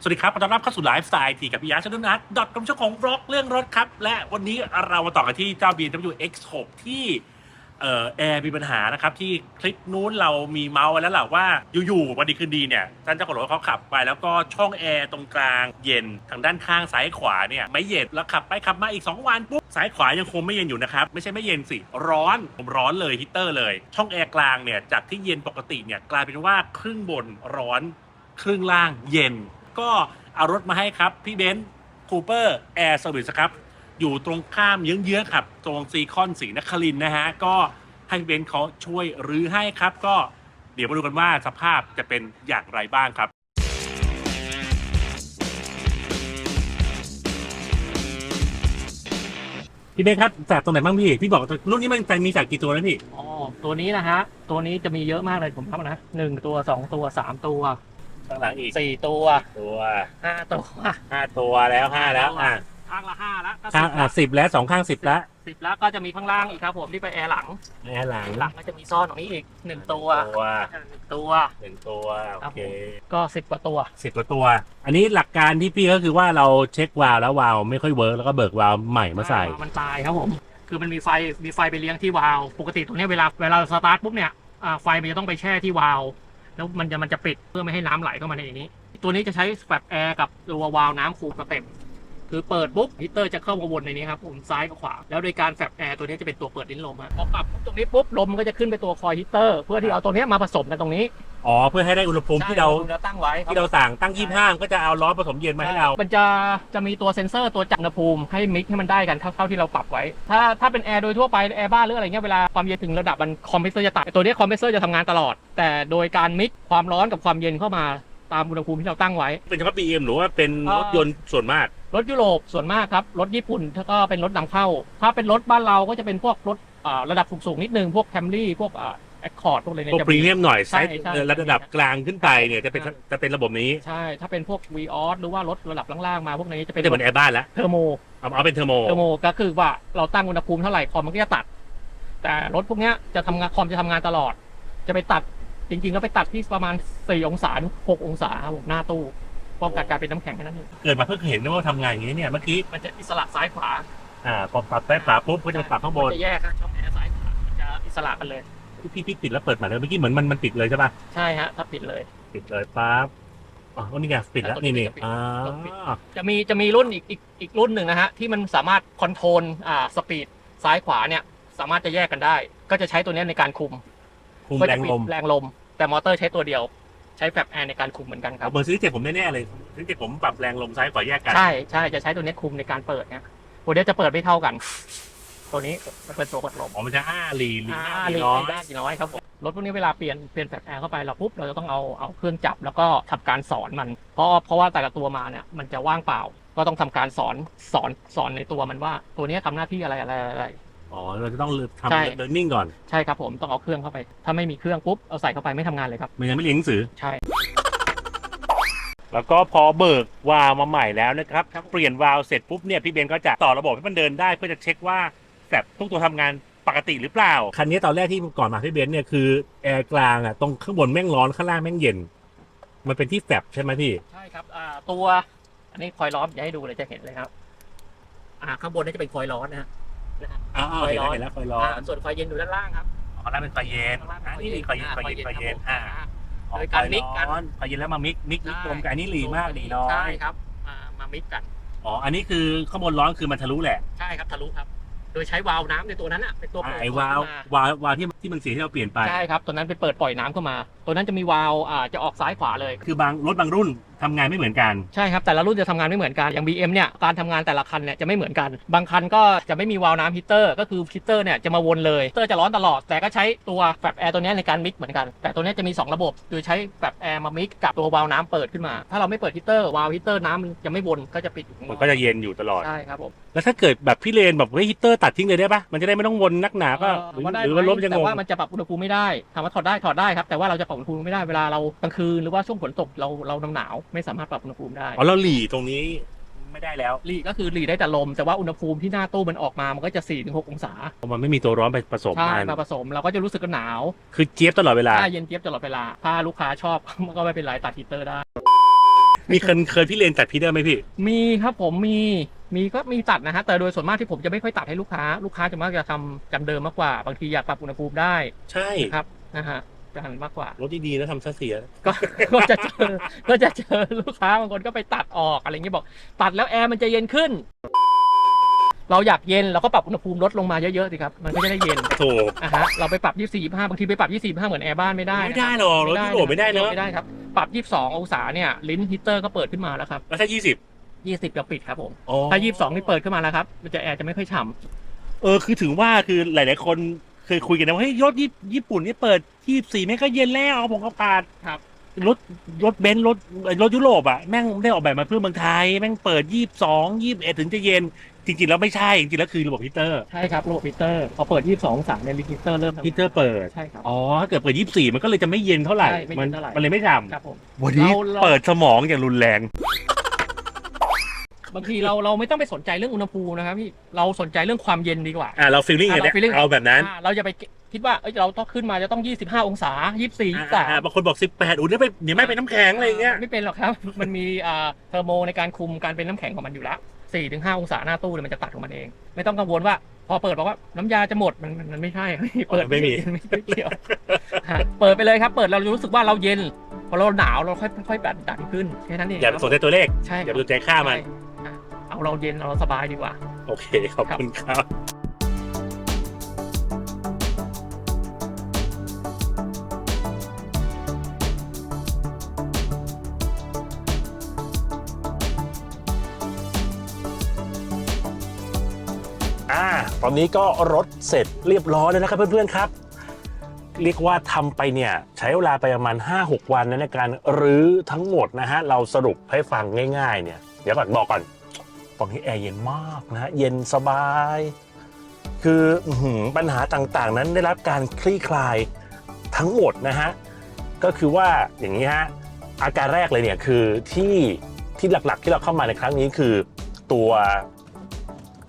สวัสดีครับขอต้อนรับเข้าสู่ไลฟ์สไตล์ทีกับพี่ยาชนุนัทดอทคอมช่องของบล็อกเรื่องรถครับ และวันนี้เรามาต่อกันที่เจ้า BMW X6 ที่เอ่อแอร์มีปัญหานะครับ ที่คลิปนู้นเรามีเมาส์ไว้แล้วแหละว่า อยู่ๆวันดีคืนดีเนี่ยท่านเจ้าของรถเขาขับไป แล้วก็ช่องแอร์ตรงกลางเย็นทางด้านข้างซ้ายขวาเนี่ยไม่เย็นแล้วขับไปขับมาอีก 2 วันปุ๊บซ้ายขวายังคงไม่เย็นอยู่นะครับ ไม่ใช่ไม่เย็นสิ ร้อนผมร้อนเลยฮีตเตอร์เลย ช่องแอร์กลางเนี่ยจากที่เย็นปกติเนี่ยกลายเป็นว่าครึ่งบนร้อนครึ่งล่างเย็น ก็เอารถมาให้ครับ พี่เบนซ์คูเปอร์แอร์เซอร์วิสครับ อยู่ตรงข้ามเยื้องๆครับ ตรงซีคอนสีนครินนะฮะ ก็ให้เบนซ์เขาช่วยรื้อให้ครับ ก็เดี๋ยวมาดูกันว่าสภาพจะเป็นอย่างไรบ้างครับพี่เบนซ์ครับแสบตรงไหนบ้างพี่พี่บอกรุ่นนี้มันมีแสบกี่ตัวนะพี่อ๋อตัวนี้นะฮะ ตัวนี้จะมีเยอะมากเลยผมครับนะหนึ่งตัวสองตัวสามตัว ข้างหลังอีกสี่ตัวตัวห้าตัวห้าตัวแล้วห้าแล้วอะข้างละห้าแล้วก็ข้างอะสิบแล้วสองข้างสิบแล้วสิบแล้วก็จะมีข้างล่างอีกครับ ผมที่ไปแอร์หลังแอร์หลังหลังก็จะมีซ่อนตรงนี้อีกหนึ่งตัวตัวหนึ่งตัวหนึ่งตัวโอเคก็สิบกว่าตัวสิบกว่าตัว อันนี้หลักการที่พี่ก็คือว่าเราเช็ควาล์วแล้ววาล์วไม่ค่อยเวิร์กแล้วก็เบิกวาล์วใหม่มาใส่มันตายครับผมคือมันมีไฟมีไฟไปเลี้ยงที่วาล์วปกติตัวเนี้ยเวลาเวลาสตาร์ทปุ๊บเนี่ยอ่าไฟมันจะต้องไปแช่ที่วาล์ว แล้วมันจะมันจะปิดเพื่อไม่ให้น้ำไหลเข้ามาในนี้ ตัวนี้จะใช้แฟลปแอร์กับตัววาล์วน้ำคูลสเต็ปคือเปิดปุ๊บฮีตเตอร์จะเข้ามาวนในนี้ครับผมซ้ายกับขวา แล้วโดยการแฟบแอร์ตัวนี้จะเป็นตัวเปิดลิ้นลมอะพอปรับบตรงนี้ปุ๊บลมมันก็จะขึ้นไปตัวคอยฮีตเตอร์เพื่อที่เอาตัวนี้มาผสมกันตรงนี้ อ๋อเพื่อให้ได้อุณหภูมิที่เราใช่เราตั้งไว้ครับที่เราสั่งตั้งยี่ห้าก็จะเอาร้อนผสมเย็นมาให้เรา มันจะจะมีตัวเซ็นเซอร์ตัวจับอุณหภูมิให้มิกซ์ให้มันได้กันเท่าเท่าที่เราปรับไว้ ถ้าถ้าเป็นแอร์โดยทั่วไปแอร์บ้านหรืออะไรเงี้ยเวลาความเย็นถึงระดับมันคอมเพรสเซอร์จะตัดตัวนี้คอมเพรสเซอร์จะทำงานตลอด แต่โดยการมิกซ์ความร้อนกับความเย็นเข้ามาตามอุณหภูมิที่เราตั้งไว้ เป็นเฉพาะ BM หรือว่าเป็นรถยนต์ส่วนมาก รถยุโรปส่วนมากครับ รถญี่ปุ่นถ้าก็เป็นรถนำเข้า ถ้าเป็นรถบ้านเราก็จะเป็นพวกรถอ่าระดับสูงๆนิดนึงพวกแคมรี่พวกอ่า แอคคอร์ดพวกอะไรเนี่พวกยจะพรีเมียมหน่อยใช่ไซส์ใช่เอ่อระดับกลางขึ้นไปเนี่ยจะเป็นใช่จะเป็นระบบนี้ใช่ ถ้าเป็นพวก v ีออสหรือว่ารถระดับล่างๆมาพวกนี้จะเป็ไม่นได้เหมือนแอร์บ้านแล้วเทอร์โม เอาเอาเป็นเทอร์โม เทอร์โมก็คือว่าเราตั้งอุณหภูมิเท่าไหร่คอมมันก็จะตัด แต่รถพวกเนี้ยจะทำงานคอมจะทำงานตลอด จะไปตัดจริงๆแล้วไปตัดที่ประมาณ 4 องศาถึง6องศาครับผมหน้าตู้ป้องกันการเป็นน้ำแข็งแค่นั้นเองเกิดมาเพิ่งเห็นว่าทำงานอย่างนี้เนี่ยเมื่อกี้มันจะอิสระซ้ายขวาอ่าพอปรับซ้ายขวาปุ๊บก็จะปรับข้างบน มัจะแยกครับช่องแอร์ซ้ายขวามันจะอิสระกันเลย พี่พี่ปิดแล้วเปิดใหม่เลยเมื่อกี้เหมือนมันมันปิดเลยใช่ป่ะใช่ฮะ ถ้าปิดเลย ปิดเลยปั๊บอ๋อนี่ไงปิดแล้วนี่นี่อ่าจะมีจะมีรุ่นอีกอีกอีกรุ่นหนึ่งนะฮะ ที่มันสามารถคอนโทรลอ่าสปีดซ้ายขวาเนี่ย สามารถจะแยกกันได้ ก็จะใช้ตัวเนี้ยในการคุม คุมก็แรจะงปิลดมแรงลม แต่มอเตอร์ใช้ตัวเดียว ใช้แฟลปแอร์ในการคุมเหมือนกันครับเบอร์ซื้อเจ็ดผมแน่ๆเลยซื้อเจ็ดผมปรับแรงลมซ้ายขวาแยกกันใช่ใช่จะใช้ตัวนี้คุมในการเปิดเนี่ยตัวเนี้ยจะเปิดไม่เท่ากัน ตัวนี้มันเป็นตัวกดลมอ๋อมันจะอ้าลีลีอ่าอ้าลีลีน้อยได้น้อยครับผมรถพวกนี้เวลาเปลี่ยนเปลี่ยนแฟลชแอร์เข้าไปเราปุ๊บเราจะต้องเอาเอาเครื่องจับแล้วก็ทำการสอนมันเพราะเพราะว่าแต่ละตัวมาเนี่ยมันจะว่างเปล่า ก็ต้องทำการสอนสอนสอนในตัวมันว่า ตัวเนี้ยทำหน้าที่อะไรอะไรอะไรอ๋อเราจะต้องทำใช่เดินนิ่งก่อนใช่ครับผมต้องเอาเครื่องเข้าไป ถ้าไม่มีเครื่องปุ๊บเอาใส่เข้าไปไม่ทำงานเลยครับมันยังไม่เรียนหนังสือใช่ แล้วก็พอเบิกวาล์วมาใหม่แล้วนะครับเปลี่ยนวาล์วเสร็จปุ๊บเนี่ยพี่เบนก็จะต่อระบบให้มันเดินได้เพื่อจะเช็คว่า แบบทุกตัวทำงานปกติหรือเปล่า คันนี้ตอนแรกที่ก่อนมาพี่เบนเนี่ยคือแอร์กลางอะตรงข้างบนแม่งร้อนข้างล่างแม่งเย็น มันเป็นที่แฟบใช่ไหมพี่ ใช่ครับอ่าตัว อันนี้คอยล้อมอย่าให้ดูเลยจะเห็นเลยครับ อ่าข้างบนนี่จะเป็นคอยร้อนนะฮะอ๋อคอยเห็นร้แล้วอนเห็นแล้วคอยร้ออ่านส่วนคอยเย็นอยู่ด้านล่างครับอ๋อนั่นเป็นคอยเย็นข้างล่างอ่านี่คอยเย็นคอยเย็นคอยเย็นครับอ่าผมโดยการมิกกันคอยเย็นแล้วมามิกมิกมิกใช่รวมกันอันนี้หลีมากหลีน้อใช่ยครับมามามิกกัน อ๋ออันนี้คือข้างบนร้อนคือมันทะลุแหละ ใช่ครับทะลุครับ โดยใช้วาล์วน้ำในตัวนั้นอะเป็นตัวอ่าเปิดไอ้วาล์วเข้มาวาล์ววาล์วที่ที่มันเสียที่เราเปลี่ยนไป ใช่ครับตัวนั้นเป็นเปิดปล่อยน้ำเข้ามา ตัวนั้นจะมีวาล์วอ่าจะออกซ้ายขวาเลย คือบางรถบางรุ่น ทำงานไม่เหมือนกัน ใช่ครับ แต่ละรุ่นจะทำงานไม่เหมือนกันอย่าง BM เนี่ยการทำงานแต่ละคันเนี่ยจะไม่เหมือนกัน บางคันก็จะไม่มีวาล์วน้ำฮีตเตอร์ก็คือฮีตเตอร์เนี่ยจะมาวนเลยฮีตเตอร์จะร้อนตลอด แต่ก็ใช้ตัวแฟบแอร์ตัวเนี้ยในการมิกเหมือนกัน แต่ตัวเนี้ยจะมี 2 ระบบ คือใช้แฟบแอร์มามิกกับตัววาล์วน้ำเปิดขึ้นมา ถ้าเราไม่เปิดฮีตเตอร์วาล์วฮีตเตอร์น้ำมันจะไม่วนก็จะปิดอยู่ข้างนมันอกก็จะเย็นอยู่ตลอด ใช่ครับผมแล้วถ้าเกิดแบบพี่เลนแบบเฮ้ยฮีตเตอร์ตัดทิ้งเลยได้ปะมันจะได้ไม่ต้องวนนักหนาก็หรือว่าได้หรือว่าไหรถมันจะงแต่งว่ามันจะปรับอุณหภูมิไม่ได้ถามว่าถอดได้ถอดได้ครับแต่ว่าเราจะปรับอุณหภูมิไม่ได้เวลาเรากลางคืนหรือว่าช่วงฝนตกเราเราหนาวๆไม่สามารถปรับอุณหภูมิได้อ๋อเราหลีตรงนี้ไม่ได้แล้วหลีก็คือหลีได้แต่ลม แต่ว่าอุณหภูมิที่หน้าตู้มันออกมามันก็จะ4-6องศาเพราะมันไม่มีตัวร้อนไปผสมใช่กันมาผสมเราก็จะรู้สึกหนาวคือเจี๊ยบตลอดเวลาถ้าเย็นเจี๊ยบตลอดเวลาถ้าลูกค้าชอบ มันก็ไม่เป็นไรตัดฮีตเตอร์ได้ มีเคยเคยพี่เลนตัดพีเตอร์ไหมพี่ มีครับผมมีมีก็มีตัดนะฮะแต่โดยส่วนมากที่ผมจะไม่ค่อยตัดให้ลูกค้า ลูกค้าจะมากจะทำจำเดิมมากกว่า บางทีอยากปรับอุณหภูมิได้ใช่ครับนะฮะ จะหันมากกว่า รถดีๆแล้วทำซะเสีย ก็ก็จะเจอก็จะเจอลูกค้าบางคนก็ไปตัดออกอะไรอย่างนี้บอก ตัดแล้วแอร์มันจะเย็นขึ้น เราอยากเย็นเราก็ปรับอุณหภูมิลดลงมาเยอะๆสิครับ มันก็จะได้เย็นโถอะฮะเราไปปรับ 24 25บางทีไปปรับ 24 25เหมือนแอร์บ้านไม่ได้ไม่นะได้หรอกรถยุโรปไม่ได้เนอะไม่ได้ครับ ปรับ 22 องศาเนี่ยลิ้นฮีตเตอร์ก็เปิดขึ้นมาแล้วครับแล้วถ้ายี่สิบ20จะปิดครับผมอ๋อถ้า 22 นี่เปิดขึ้นมาแล้วครับมันจะแอร์จะไม่ค่อยฉ่เออคือถึงว่าคือหลาย ๆ คน เคยคุยกันนะว่าเฮ้ยรถญี่ญี่ปุ่นนี่เปิดยี่สี่แม่งก็เย็นแล้วเอาผมก็ปาดำครับรถรถเบนซ์รถรถยุโรปอะแม่งได้ออกแบบมาเพื่อเมืองไทย แม่งเปิดยี่สองยี่สิบเอ็ดถึงจะเย็น จริงๆ แล้วไม่ใช่ จริงๆ แล้วคือระบบฮีตเตอร์ใช่ครับระบบฮีตเตอร์พอเปิด22องศาเนี่ยลิ้นฮีตเตอร์เริ่มทำฮีตเตอร์เปิดใช่ครับอ๋อถ้าเกิดเปิดยี่สี่มันก็เลยจะไม่เย็นเท่าไหร่ใช่ไม่เย็นเท่าไหร่มันเลยไม่ฉ่ครับผมำวันนี้เราเราเปิดสมองอย่างรุนแรง บางทีเราเราไม่ต้องไปสนใจเรื่องอุณหภูมินะครับพี่เราสนใจเรื่องความเย็นดีกว่า อ่าเราฟีลลิ่งอะอย่างเนี้ยเรา feeling เอาแบบนั้นอ่าเราจะไปคิดว่าเอ้ยเราต้องขึ้นมาจะต้อง 25 องศา 24 อ่า23อ่าบางคนบอกสิบแปดอุ้ยเดี๋ยวไปเดี๋ยวไม่เป็นน้ำแข็งอะไรอย่างเงี้ยไม่เป็นหรอกครับ มันมีอ่าเทอร์โมในการคุมการเป็นน้ำแข็งของมันอยู่แล้ว4ถึง5องศาหน้าตู้เนี่ยมันจะตัดของมันเอง ไม่ต้องกังวลว่า พอเปิดบอกว่าน้ำยาจะหมดมันมันมันไม่ใช่ เปิดไม่มีไม่ไม่เกี่ยวฮะเปิดไปเลยครับ เปิดเรารู้สึกว่าเราเย็นพอเราหนาวเราค่อยค่อยดันดันขึ้นแค่นั้นเองอย่าไปสนใจตัวเลขใช่อย่าไปสนใจค่ามันใช่อะ เอาเราเย็นเอาเราสบายดีกว่า โอเค ขอบคุณครับอ่าตอนนี้ก็รถเสร็จเรียบร้อยแล้วนะครับเพื่อนๆครับ เรียกว่าทำไปเนี่ยใช้เวลาไปประมาณ 5-6 วันนะในการรื้อทั้งหมดนะฮะ เราสรุปให้ฟังง่ายๆเนี่ย เดี๋ยวก่อนบอกก่อน ตอนนี้แอร์เย็นมากนะฮะเย็นสบายคืออื้อหือปัญหาต่างๆ นั้นได้รับการคลี่คลายทั้งหมดนะฮะก็คือว่าอย่างนี้ฮะอาการแรกเลยเนี่ยคือที่ที่หลักๆที่เราเข้ามาในครั้งนี้คือตัว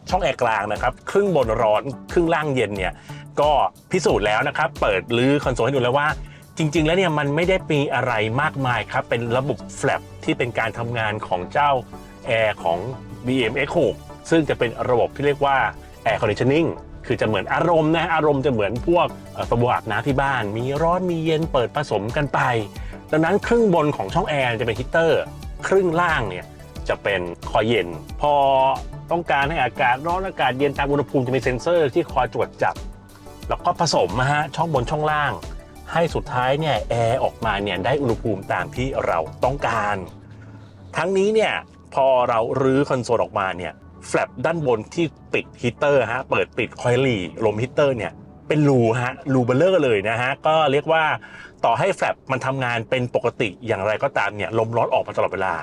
ช่องแอร์กลางนะครับ ครึ่งบนร้อนครึ่งล่างเย็นเนี่ยก็พิสูจน์แล้วนะครับ เปิดลื้อคอนโซลให้ดูแล้วว่า จริง ๆ แล้วเนี่ยมันไม่ได้มีอะไรมากมายครับ เป็นระบบแฟลปที่เป็นการทำงานของเจ้าแอร์ของ BM X6 ซึ่งจะเป็นระบบที่เรียกว่า Air Conditioning คือจะเหมือนอารมณ์นะอารมณ์จะเหมือนพวกสบู่อาบน้ำที่บ้าน มีร้อนมีเย็นเปิดผสมกันไป ดังนั้นครึ่งบนของช่องแอร์จะเป็นฮีตเตอร์ ครึ่งล่างเนี่ยจะเป็นคอยเย็น พอต้องการให้อากาศร้อนอากาศเย็นตามอุณหภูมิจะมีเซ็นเซอร์ที่คอยตรวจจับ แล้วก็ผสมนะฮะช่องบนช่องล่าง ให้สุดท้ายเนี่ยแอร์ออกมาเนี่ยได้อุณหภูมิตามที่เราต้องการ ทั้งนี้เนี่ย พอเรารื้อคอนโซลออกมาเนี่ยแฟลปด้านบนที่ปิดฮีตเตอร์ฮะเปิดปิดคอยลีลมฮีตเตอร์เนี่ยเป็นรูฮะรูเบลเลอร์เลยนะฮะก็เรียกว่าต่อให้แฟลปมันทำงานเป็นปกติอย่างไรก็ตามเนี่ยลมร้อนออกมาตลอดเวลา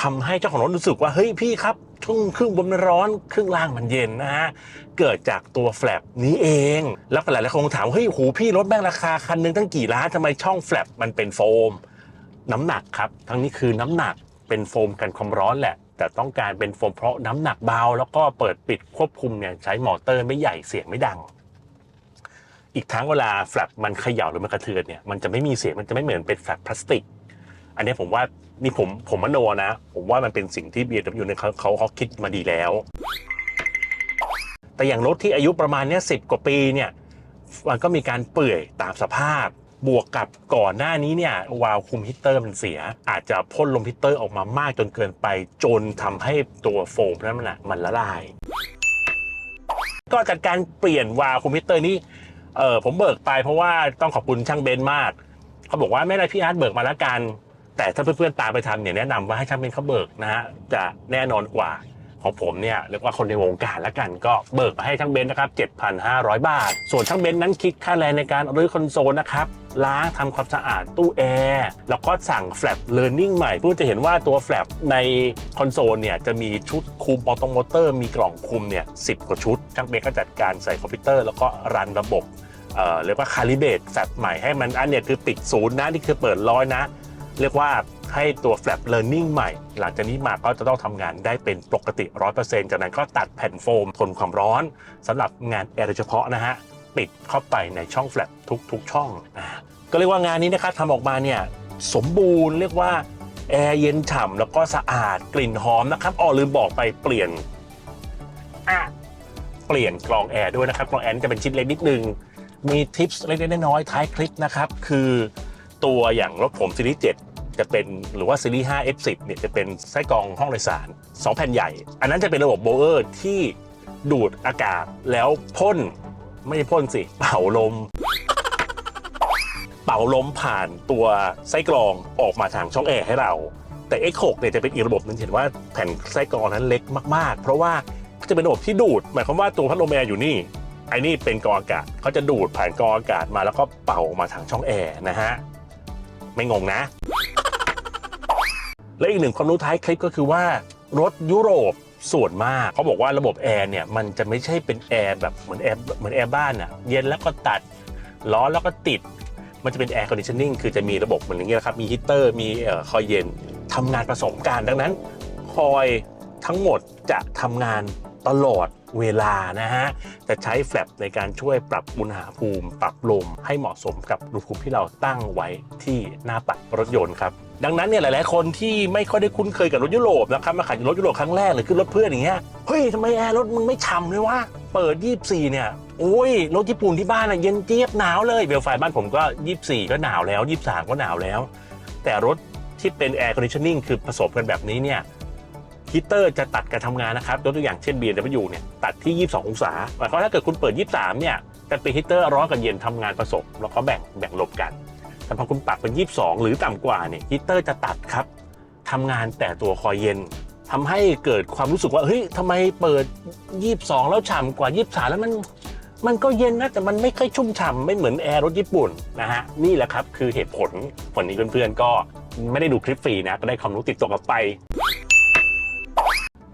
ทำให้เจ้าของรถรู้สึกว่าเฮ้ยพี่ครับช่วงครึ่งบนมันร้อนครึ่งล่างมันเย็นนะฮะเกิดจากตัวแฟลปนี้เอง แล้วก็หลายๆคนคงถามเฮ้ยหูพี่รถแม่งราคาคันนึงตั้งกี่ล้านทำไมช่องแฟลปมันเป็นโฟม น้ำหนักครับทั้งนี้คือน้ำหนัก เป็นโฟมกันความร้อนแหละ แต่ต้องการเป็นโฟมเพราะน้ำหนักเบาแล้วก็เปิดปิดควบคุมเนี่ยใช้มอเตอร์ไม่ใหญ่เสียงไม่ดัง อีกทั้งเวลาแฟลปมันเขย่าหรือมันกระเทือนเนี่ยมันจะไม่มีเสียงมันจะไม่เหมือนเป็นแฟลปพลาสติก อันนี้ผมว่านี่ผมผมมโนนะ ผมว่ามันเป็นสิ่งที่ BMW เนี่ยเขาเขาเขาคิดมาดีแล้ว แต่อย่างรถที่อายุประมาณเนี้ยสิกว่าปีเนี่ยมันก็มีการเปื่อยตามสภาพ บวกกับก่อนหน้านี้เนี่ยวาล์วคุมฮีตเตอร์มันเสีย อาจจะพ่นลมฮีตเตอร์ออกมามากจนเกินไป จนทำให้ตัวโฟมนั้นมันะมันละลาย ก็จากการเปลี่ยนวาล์วคุมฮีตเตอร์นี้เออผมเบิกไปเพราะว่าต้องขอบคุณช่างเบนซ์มาก เขาบอกว่าไม่ได้พี่อาร์ตเบิกมาแล้วกัน แต่ถ้าเพื่อนๆตามไปทำเนี่ยแนะนำว่าให้ช่างเบนซ์เขาเบิกนะฮะจะแน่นอนกว่า ของผมเนี่ยเรียกว่าคนในวงการแล้วกันก็เบิกมาให้ช่างเบนซ์นะครับ 7,500 บาท ส่วนช่างเบนซ์นั้นคิดค่าแรงในการรื้อคอนโซลนะครับล้างทำความสะอาดตู้แอร์แล้วก็สั่งแฟลปเลิร์นนิ่งใหม่เพื่อจะเห็นว่าตัวแฟลปในคอนโซลเนี่ยจะมีชุดคุมออโตโมเตอร์ มีกล่องคุมเนี่ยสิกว่าชุดช่างเบนซ์ก็จัดการใส่คอมพิวเตอร์แล้วก็รันระบบเเรียกว่าคาลิเบตแฟลปใหม่ให้มันอันเนี้ยคือปิดศูนย์นะนี่คือเปิดร้อยนะ เรียกว่า ให้ตัว Flap Learning ใหม่ หลังจากนี้มาก็จะต้องทำงานได้เป็นปกติ 100%จากนั้นก็ตัดแผ่นโฟมทนความร้อนสำหรับงานแอร์โดยเฉพาะนะฮะปิดเข้าไปในช่อง Flap ทุก ๆ ช่องอ่าก็เรียกว่างานนี้นะครับทำออกมาเนี่ยสมบูรณ์เรียกว่าแอร์เย็นฉ่ำแล้วก็สะอาดกลิ่นหอมนะครับอ๋อลืมบอกไปเปลี่ยนอะเปลี่ยนกรองแอร์ด้วยนะครับกรองแอร์นี่จะเป็นชิ้นเล็กนิดนึง มีทิปส์เล็กๆน้อยๆท้ายคลิปนะครับ คือตัวอย่างรถผมซีรีส์7 จะเป็นหรือว่าซีรีส์5 F10 เนี่ยจะเป็นไส้กรองห้องโดยสาร 2 แผ่นใหญ่ อันนั้นจะเป็นระบบโบเออร์ที่ดูดอากาศแล้วพ่นไม่ใช่พ่นสิ เป่าลม เป่าลมผ่านตัวไส้กรองออกมาทางช่องแอร์ให้เรา แต่ X6 เนี่ยจะเป็นอีกระบบนึงเห็นว่าแผ่นไส้กรองนั้นเล็กมากๆ เพราะว่าจะเป็นระบบที่ดูด หมายความว่าตัวพัดลมแอร์อยู่นี่ไอ้นี่เป็นกรองอากาศเขาจะดูดผ่านกรองอากาศมาแล้วก็เป่าออกมาทางช่องแอร์นะฮะ ไม่งงนะ และอีกหนึ่งความรู้ท้ายคลิปก็คือว่ารถยุโรปส่วนมากเขาบอกว่าระบบแอร์เนี่ยมันจะไม่ใช่เป็นแอร์แบบเหมือนแอร์เหมือนแอร์บ้านอะเย็นแล้วก็ตัดร้อนแล้วก็ติด มันจะเป็นแอร์คอนดิชนิ่งคือจะมีระบบเหมือนอย่างเงี้ยนะครับมีฮีตเตอร์มีเอ่อคอยเย็นทำงานผสมกันดังนั้นคอยทั้งหมดจะทำงานตลอดเวลานะฮะจะใช้แฟลปในการช่วยปรับอุณหภูมิ ปรับลมให้เหมาะสมกับอุณหภูมิที่เราตั้งไว้ที่หน้าปัดรถยนต์ครับ ดังนั้นเนี่ยหลาย ๆ คนที่ไม่ค่อยได้คุ้นเคยกับรถยุโรปนะครับมาขับรถยุโรปครั้งแรกหรือขึ้นรถเพื่อนอย่างเงี้ยเฮ้ยทำไมแอร์รถมึงไม่ฉ่ำเลยวะเปิด 24 เนี่ยโอ้ยรถญี่ปุ่นที่บ้านอะเย็นเจี๊ยบหนาวเลยเบลไฟบ้านผมก็ 24 ก็หนาวแล้ว 23 ก็หนาวแล้ว แต่รถที่เป็นแอร์คอนดิช o นิ่งคือผสมกันแบบนี้เนี่ยฮีตเตอร์จะตัดการทำงานนะครับยกตัวอย่างเช่น BMW เนี่ยตัดที่ 22 องศาหมายความว่าถ้าเกิดคุณเปิด 23 เนี่ยจะเป็นฮีตเตอร์ร้อนกับเย็นทำงานผสมแล้วก็แบ่งแบ่งลบกัน แต่พอคุณปรับเป็น 22 หรือต่ำกว่าเนี่ยฮีเตอร์จะตัดครับทำงานแต่ตัวคอยเย็นทำให้เกิดความรู้สึกว่าเฮ้ยทำไมเปิด 22 แล้วฉ่ำกว่า 23 แล้วมันมันก็เย็นนะ แต่มันไม่ค่อยชุ่มฉ่ำไม่เหมือนแอร์รถญี่ปุ่นนะฮะ นี่แหละครับ คือเหตุผลวันนี้เพื่อนๆ ก็ไม่ได้ดูคลิปฟรีนะ ก็ได้ความรู้ติดตัวกลับไป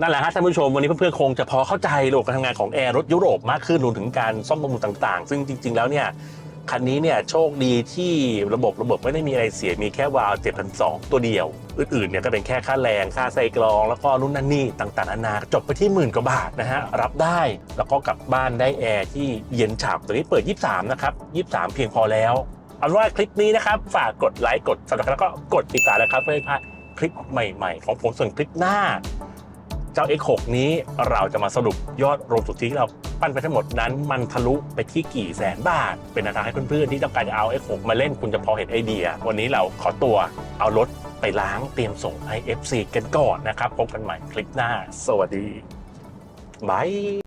นั่นแหละฮะท่านผู้ชม วันนี้เพื่อนๆ คงจะพอเข้าใจระบบการทำงานของแอร์รถยุโรปมากขึ้นรวมถึงการซ่อมบำรุงต่างๆ ซึ่งจริง ๆ แล้วเนี่ย คันนี้เนี่ยโชคดีที่ระบบระบบไม่ได้มีอะไรเสียมีแค่วาล์ว7,200 ตัวเดียว อื่นๆเนี่ยก็เป็นแค่ค่าแรง ค่าไส้กรอง แล้วก็รุ่นนั่นนี่ต่างๆนานาจบไปที่หมื่นกว่าบาทนะฮะ รับได้แล้วก็กลับบ้านได้แอร์ที่เย็นฉ่ำตัวนี้เปิด 23 นะครับ 23 เพียงพอแล้วเอาว่าคลิปนี้นะครับฝากกดไลค์กด subscribe แล้วก็กดติดตามนะครับเพื่อไม่พลาดคลิปใหม่ ๆ ของผมส่วนคลิปหน้า เจ้า X6 นี้เราจะมาสรุปยอดรวมสุทธิที่เราปั้นไปทั้งหมดนั้น มันทะลุไปที่กี่แสนบาท เป็นแนวทางให้เพื่อนๆที่ต้องการจะเอา X6 มาเล่นคุณจะพอเห็นไอเดีย วันนี้เราขอตัวเอารถไปล้างเตรียมส่งให้ FC กันก่อนนะครับพบกันใหม่คลิปหน้า สวัสดีบาย